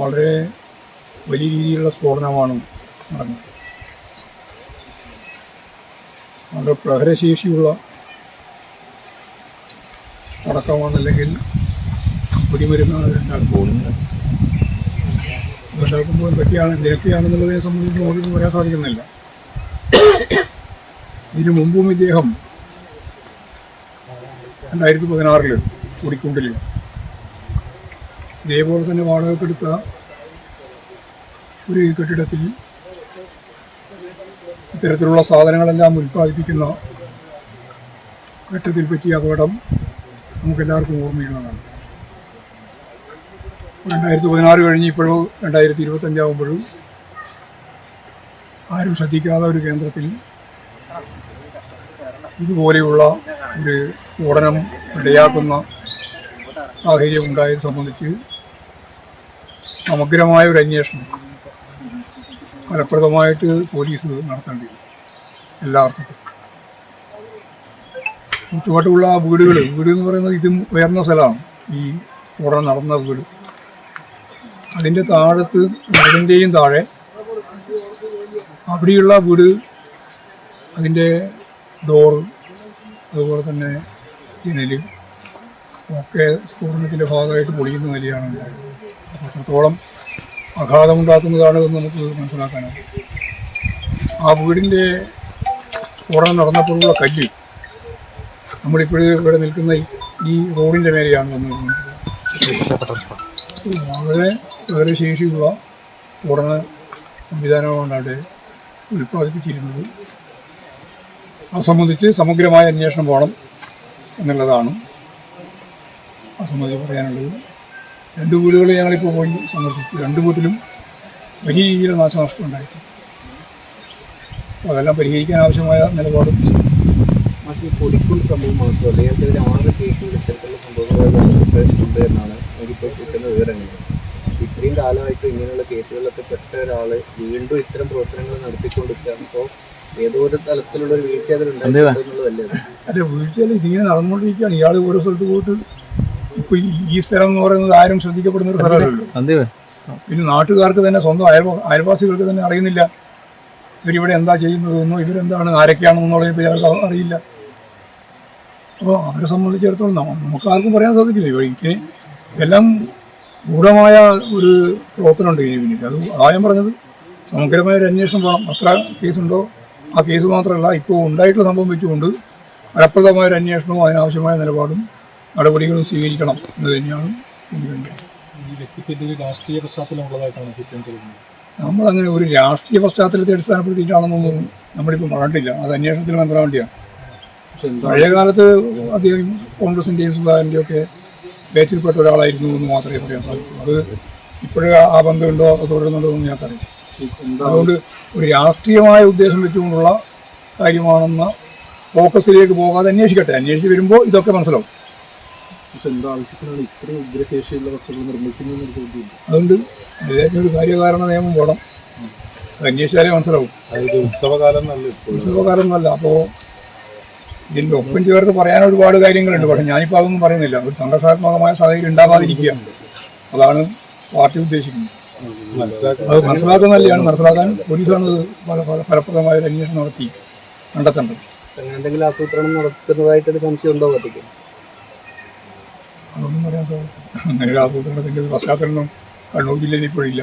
വളരെ വലിയ രീതിയിലുള്ള സ്ഫോടനമാണ് നടന്നത്. വളരെ പ്രഹരശേഷിയുള്ള പടക്കമാണല്ലെങ്കിൽ വെടിമരുന്നാണ് ഉണ്ടാക്കുമ്പോൾ ഇതുണ്ടാക്കുമ്പോൾ എന്തൊക്കെയാണ് എന്തൊക്കെയാണെന്നുള്ളതിനെ സംബന്ധിച്ച് നോക്കി പറയാൻ സാധിക്കുന്നില്ല. ഇതിനു മുമ്പും ഇദ്ദേഹം രണ്ടായിരത്തി പതിനാറിൽ കുടിക്കുണ്ടിൽ ഇതേപോലെ തന്നെ വാടകപ്പെടുത്ത ഒരു കെട്ടിടത്തിൽ ഇത്തരത്തിലുള്ള സാധനങ്ങളെല്ലാം ഉൽപ്പാദിപ്പിക്കുന്ന ഘട്ടത്തിൽ പറ്റിയ അപകടം നമുക്കെല്ലാവർക്കും ഓർമ്മയുള്ളതാണ്. രണ്ടായിരത്തി പതിനാറ് കഴിഞ്ഞ് ഇപ്പോഴും രണ്ടായിരത്തി ഇരുപത്തഞ്ചാവുമ്പോഴും ആരും ശ്രദ്ധിക്കാത്ത ഒരു കേന്ദ്രത്തിൽ ഇതുപോലെയുള്ള ഒരു സ്ഫോടനം ഇടയാക്കുന്ന സാഹചര്യം ഉണ്ടായത് സംബന്ധിച്ച് സമഗ്രമായ ഒരു അന്വേഷണം. ഫലപ്രദമായിട്ട് പോലീസ് നടത്തേണ്ടി. എല്ലാ അർത്ഥത്തിലും. ചുറ്റുപാട്ടുള്ള വീടുകൾ വീട് എന്ന് പറയുന്നത് ഇതും ഉയർന്ന സ്ഥലമാണ്. ഈ സ്ഫോടനം നടന്ന വീട്. അതിന്റെ താഴത്ത് വീടിന്റെയും താഴെ അവിടെയുള്ള വീട് അതിന്റെ ഡോറ് അതുപോലെ തന്നെ ജനൽ ഒക്കെ സ്ഫോടനത്തിന്റെ ഭാഗമായിട്ട് പൊളിയുന്ന നിലയാണ് ഉണ്ടായത്. അത്രത്തോളം ആഘാതമുണ്ടാക്കുന്നതാണ് എന്ന് നമുക്ക് മനസ്സിലാക്കാനാകും. ആ വീടിന്റെ സ്ഫോടനം നടന്നപ്പോഴുള്ള കല്ല് നമ്മളിപ്പോഴും ഇവിടെ നിൽക്കുന്ന ഈ- റോഡിന്റെ മേലെയാണ് വന്നിരുന്നത് വളരെ വേറെ ശേഷിയുള്ള സ്ഫോടന സംവിധാനമാണ് അവിടെ ഉൽപ്പാദിപ്പിച്ചിരുന്നത്. അത് സംബന്ധിച്ച് സമഗ്രമായ അന്വേഷണം വേണം എന്നുള്ളതാണ്. സംബന്ധിച്ച് പറയാനുള്ളത്. രണ്ട് വീടുകൾ ഞങ്ങളിപ്പോൾ പോയി സന്ദർശിച്ചു. രണ്ട് വീട്ടിലും വലിയ രീതിയിലുള്ള നാശനഷ്ടം ഉണ്ടായിട്ടുണ്ട്. അപ്പോൾ അതെല്ലാം പരിഹരിക്കാൻ ആവശ്യമായ നിലപാടും പൊടിക്കുൾ സംഭവം മാത്രമല്ല ഇയാൾക്കെതിരെ ആറ് കേസുകൾ ഇത്തരത്തിലുള്ള ഉണ്ട് എന്നാണ് എനിക്കിപ്പോൾ കിട്ടുന്ന വിവരങ്ങൾ. ഇത്രയും കാലമായിട്ട് ഇങ്ങനെയുള്ള കേസുകളിലൊക്കെ പെട്ട ഒരാൾ വീണ്ടും ഇത്തരം പ്രവർത്തനങ്ങൾ നടത്തിക്കൊണ്ടിരിക്കുകയാണ്. അപ്പോൾ ഏതോ ഒരു തലത്തിലുള്ള ഒരു വീഴ്ച അതിലുണ്ടായിട്ടുണ്ടെന്നുള്ളതല്ലേ അത്? അല്ല വീഴ്ചയിൽ ഇതിങ്ങനെ നടന്നുകൊണ്ടിരിക്കുകയാണ്. ഇയാൾ ഓരോ സ്ഥലത്ത് പോയിട്ട് ഇപ്പോൾ ഈ സ്ഥലം എന്ന് പറയുന്നത് ആരും ശ്രദ്ധിക്കപ്പെടുന്ന ഒരു സ്ഥലമല്ലല്ലോ പിന്നെ നാട്ടുകാർക്ക് തന്നെ സ്വന്തം അയൽവ അയൽവാസികൾക്ക് തന്നെ അറിയുന്നില്ല. ഇവരിവിടെ എന്താ ചെയ്യുന്നതെന്നോ ഇവരെന്താണ് ആരൊക്കെയാണെന്നുള്ളത് ഇയാൾക്ക് അറിയില്ല. അപ്പോൾ അവരെ സംബന്ധിച്ചിടത്തോളം നമുക്ക് ആർക്കും പറയാൻ സാധിക്കില്ല. ഇപ്പോൾ എനിക്ക് ഇതെല്ലാം ഗൂഢമായ ഒരു പ്രവർത്തനമുണ്ട് ഇതിന് പിന്നെ അത് ആദ്യം പറഞ്ഞത് സമഗ്രമായ ഒരു അന്വേഷണം വേണം. അത്ര കേസുണ്ടോ? ആ കേസ് മാത്രമല്ല ഇപ്പോൾ ഉണ്ടായിട്ടുള്ള സംഭവം വെച്ചുകൊണ്ട് ഫലപ്രദമായ ഒരു അന്വേഷണവും അതിനാവശ്യമായ നിലപാടും നടപടികളും സ്വീകരിക്കണം എന്ന് തന്നെയാണ് ചൂണ്ടിക്കാണിക്കുന്നത് ഈ വ്യക്തിക്കെതിരെ രാഷ്ട്രീയ പശ്ചാത്തലം ഉള്ളതായിട്ടാണ് തോന്നുന്നത്. നമ്മളങ്ങനെ ഒരു രാഷ്ട്രീയ പശ്ചാത്തലത്തെ അടിസ്ഥാനപ്പെടുത്തിയിട്ടാണെന്നൊന്നും നമ്മളിപ്പോൾ പറഞ്ഞിട്ടില്ല. അത് അന്വേഷണത്തിൽ മനസ്സിലാവേണ്ടിയാണ് പഴയ കാലത്ത് അദ്ദേഹം കോൺഗ്രസിന്റെയും സുധാകരന്റെയും ഒക്കെ ബാച്ചിൽപ്പെട്ട ഒരാളായിരുന്നു എന്ന് മാത്രമേ പറയാൻ സാധിക്കൂ. അത് ഇപ്പോഴും ആ ബന്ധമുണ്ടോ അത് തുടരുന്നുണ്ടോ എന്ന് ഞങ്ങൾക്കറിയാം അതുകൊണ്ട് ഒരു രാഷ്ട്രീയമായ ഉദ്ദേശം വെച്ചുകൊണ്ടുള്ള കാര്യമാണെന്ന ഫോക്കസിലേക്ക് പോകാതെ അന്വേഷിക്കട്ടെ. അന്വേഷിച്ച് വരുമ്പോൾ ഇതൊക്കെ മനസ്സിലാവും. പക്ഷെ എന്താ ആവശ്യത്തിനാണ് ഇത്രയും ഉഗ്രശേഷിയുള്ള വസ്തുക്കൾ നിർമ്മിക്കുന്നതെന്നൊരു ചോദ്യമുണ്ട് അതുകൊണ്ട് അതിലേക്ക് ഒരു കാര്യകാരണ നിയമം വേണം. അത് അന്വേഷിച്ചാലേ മനസ്സിലാവും. അതായത് ഉത്സവകാലം നല്ല ഉത്സവകാലം ഉത്സവകാലമൊന്നുമല്ല അപ്പോൾ ഇതിന്റെ ഒപ്പം ചേർത്ത് പറയാൻ ഒരുപാട് കാര്യങ്ങളുണ്ട്. പക്ഷെ ഞാനിപ്പോൾ അതൊന്നും പറയുന്നില്ല. ഒരു സംഘർഷാത്മകമായ സാഹചര്യം ഉണ്ടാകാതിരിക്കുക അതാണ് പാർട്ടി ഉദ്ദേശിക്കുന്നത്. അത് മനസ്സിലാക്കുന്നതല്ലാണ്. മനസ്സിലാക്കാൻ പോലീസാണ് ഫലപ്രദമായ ഒരു അന്വേഷണം നടത്തി കണ്ടെത്തേണ്ടത്. എന്തെങ്കിലും ആസൂത്രണം നടത്തുന്നതായിട്ടൊരു സംശയം ഉണ്ടോ പറ്റിക്ക് അതൊന്നും പറയാത്ത അങ്ങനെ ഒരു ആസൂത്രണത്തിന്റെ ഒരു പശ്ചാത്തലമൊന്നും കണ്ണൂർ ജില്ലയിൽ ഇപ്പോഴില്ല